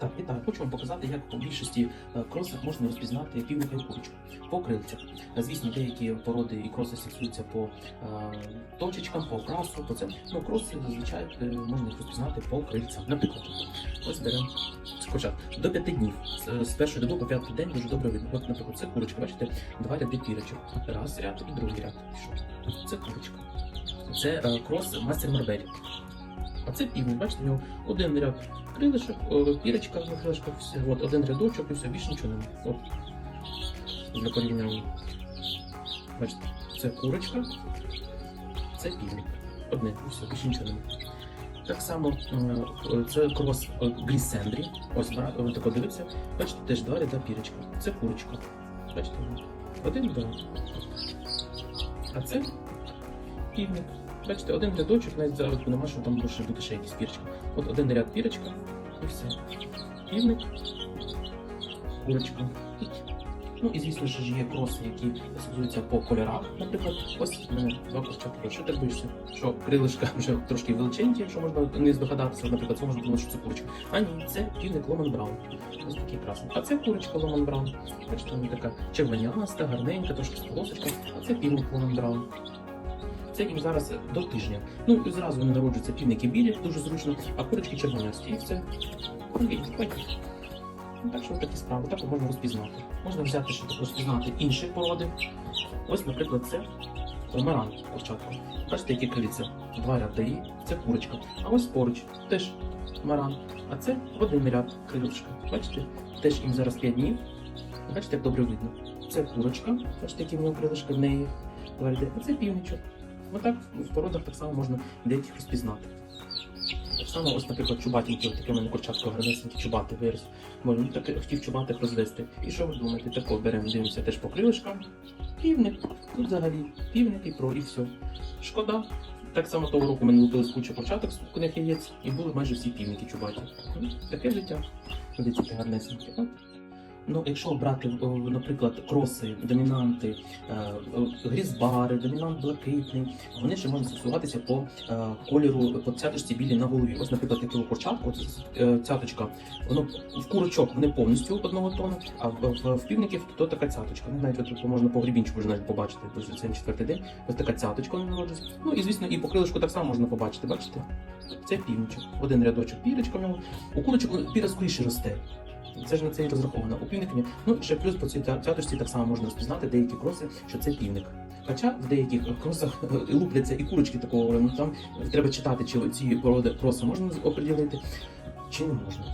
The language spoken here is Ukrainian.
Так, вітаю. Хочу вам показати, як у більшості е, кросах можна розпізнати півника і курочку по крильцях. Е, Звісно, деякі породи і кроси фіксуються по е, точечкам, по окрасу, по цим. Ну, кроси зазвичай можна їх розпізнати по крильцям. Наприклад, ось беремо спочатку до п'яти днів. З, першої доби по п'ятий день дуже добре видно. От, наприклад, це курочка, бачите, два ряди пірочок. Раз ряд і другий ряд. Це курочка. Це крос мастер Марбель. А це півник, бачите, в нього один ряд крилишок, пірочка на крилишках. От один рядочок і все, більше нічого немає. От. Для порівняння. Бачите, це курочка, це півник. Одне, і все, більше нічого немає. Так само е, це крос Грісендрі. Ось він тако дивився. Бачите, теж два ряда пірочка. Це курочка. Бачите? Один, два. А це півник. Бачите, один рядочок, навіть зараз нема, що там може бути ще якісь пірочки. От один ряд пірочка і все. Півник, курочка. Ну і звісно ж є кроси, які стосуються по кольорах. Наприклад, ось в мене два курчатки. Що ти боїшся? Що крилишка вже трошки величенькі, що можна не здогадатися. Наприклад, це можна думати, що це курочка. А ні, це півник Ломан Браун. Ось такий красний. А це курочка Ломан Браун. Бачите, вона така червоняста, гарненька, трошки з полосочком. А це півник Ломан Браун. Це їм зараз до тижня. Ну і зразу вони народжуються півники білі, дуже зручно, а курочки червонясті. І все. Ну, так що такі справи, так можна розпізнати. Можна взяти, щоб розпізнати інші породи. Ось, наприклад, це омаран курчатка. Бачите, які крильця? Два ряди, це курочка. А ось поруч теж маран. А це один ряд крилечка. Бачите? Теж їм зараз 5 днів. Бачите, як добре видно. Це курочка, бачите, які в нього крилишка в неї. А це півничок. Отак в породах так само можна деяких розпізнати. Так само, ось, наприклад, чубатенькі, от таке в мене курчатко гарнесенькі чубати виріс. Бо так хотів чубатих розвести. І що ви думаєте? Тако беремо, дивимося теж по крилишкам. Півник. Тут взагалі півник і про, і все. Шкода. Так само того року мене лупили з куча початок з куних яєць, і були майже всі півники чубаті. Ну, Таке життя. Дивіться, гарнесенькі. Ну, якщо брати, наприклад, кроси, домінанти, е, е, грізбари, домінант блакитний, вони ще можуть стосуватися по е, кольору, по цяточці білі на голові. Ось, наприклад, таку курчатку, е, цяточка, воно в курочок вони повністю одного тону, а в, півників то така цяточка. Ну, навіть от, можна по грібінчику навіть побачити, це на четвертий день. Ось така цяточка вони народжується. Ну і звісно, і по крилишку так само можна побачити, бачите? Це півничок. Один рядочок пірочка в ньому. У курочок піра скоріше росте. Це ж на це і розраховано. У півника. Ну ще плюс по цій ця- цяточці так само можна розпізнати деякі кроси, що це півник. Хоча в деяких кросах е, лупляться і курочки такого, ну там треба читати, чи ці породи кроси можна оприділити, чи не можна.